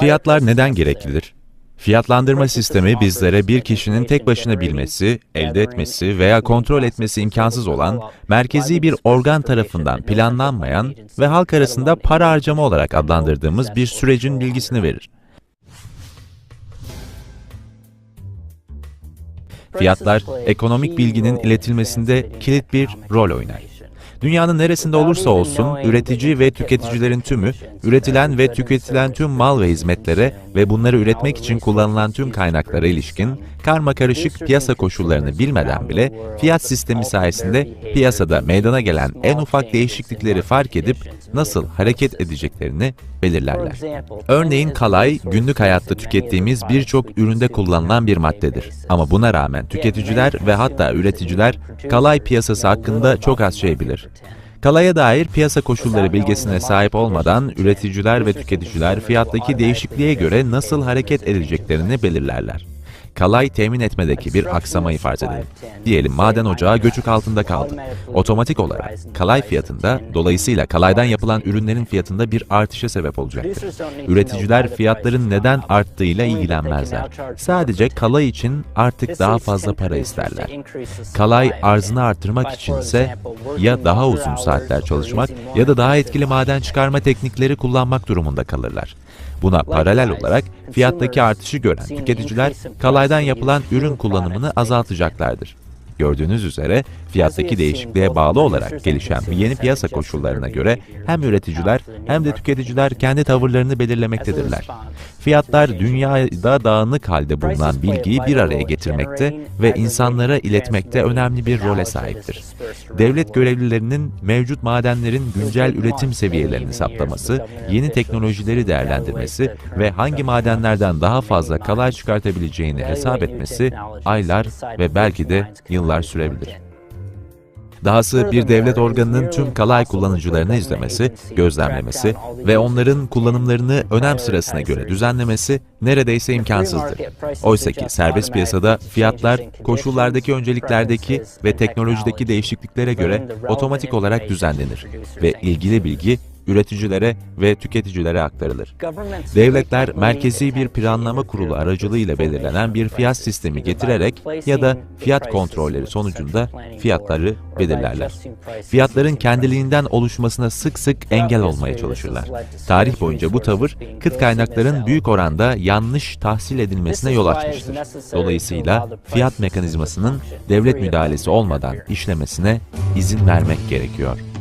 Fiyatlar neden gereklidir? Fiyatlandırma sistemi bizlere bir kişinin tek başına bilmesi, elde etmesi veya kontrol etmesi imkansız olan, merkezi bir organ tarafından planlanmayan ve halk arasında para harcama olarak adlandırdığımız bir sürecin bilgisini verir. Fiyatlar, ekonomik bilginin iletilmesinde kilit bir rol oynar. Dünyanın neresinde olursa olsun, üretici ve tüketicilerin tümü, üretilen ve tüketilen tüm mal ve hizmetlere ve bunları üretmek için kullanılan tüm kaynaklara ilişkin karma karışık piyasa koşullarını bilmeden bile fiyat sistemi sayesinde piyasada meydana gelen en ufak değişiklikleri fark edip nasıl hareket edeceklerini belirlerler. Örneğin kalay, günlük hayatta tükettiğimiz birçok üründe kullanılan bir maddedir. Ama buna rağmen tüketiciler ve hatta üreticiler kalay piyasası hakkında çok az şey bilir. Kalaya dair piyasa koşulları bilgisine sahip olmadan üreticiler ve tüketiciler fiyattaki değişikliğe göre nasıl hareket edeceklerini belirlerler kalay temin etmedeki bir aksamayı farz edelim. Diyelim maden ocağı göçük altında kaldı. Otomatik olarak kalay fiyatında, dolayısıyla kalaydan yapılan ürünlerin fiyatında bir artışa sebep olacaktır. Üreticiler fiyatların neden arttığıyla ilgilenmezler. Sadece kalay için artık daha fazla para isterler. Kalay arzını artırmak içinse ya daha uzun saatler çalışmak ya da daha etkili maden çıkarma teknikleri kullanmak durumunda kalırlar. Buna paralel olarak fiyattaki artışı gören tüketiciler kalaydan yapılan ürün kullanımını azaltacaklardır. Gördüğünüz üzere fiyattaki değişikliğe bağlı olarak gelişen yeni piyasa koşullarına göre hem üreticiler hem de tüketiciler kendi tavırlarını belirlemektedirler. Fiyatlar dünyada dağınık halde bulunan bilgiyi bir araya getirmekte ve insanlara iletmekte önemli bir role sahiptir. Devlet görevlilerinin mevcut madenlerin güncel üretim seviyelerini saptaması, yeni teknolojileri değerlendirmesi ve hangi madenlerden daha fazla kalay çıkartabileceğini hesap etmesi aylar ve belki de yıllar sürebilir. Dahası bir devlet organının tüm kalay kullanıcılarını izlemesi, gözlemlemesi ve onların kullanımlarını önem sırasına göre düzenlemesi neredeyse imkansızdır. Oysa ki serbest piyasada fiyatlar koşullardaki önceliklerdeki ve teknolojideki değişikliklere göre otomatik olarak düzenlenir ve ilgili bilgi üreticilere ve tüketicilere aktarılır. Devletler, merkezi bir planlama kurulu aracılığıyla belirlenen bir fiyat sistemi getirerek ya da fiyat kontrolleri sonucunda fiyatları belirlerler. Fiyatların kendiliğinden oluşmasına sık sık engel olmaya çalışırlar. Tarih boyunca bu tavır, kıt kaynakların büyük oranda yanlış tahsil edilmesine yol açmıştır. Dolayısıyla fiyat mekanizmasının devlet müdahalesi olmadan işlemesine izin vermek gerekiyor.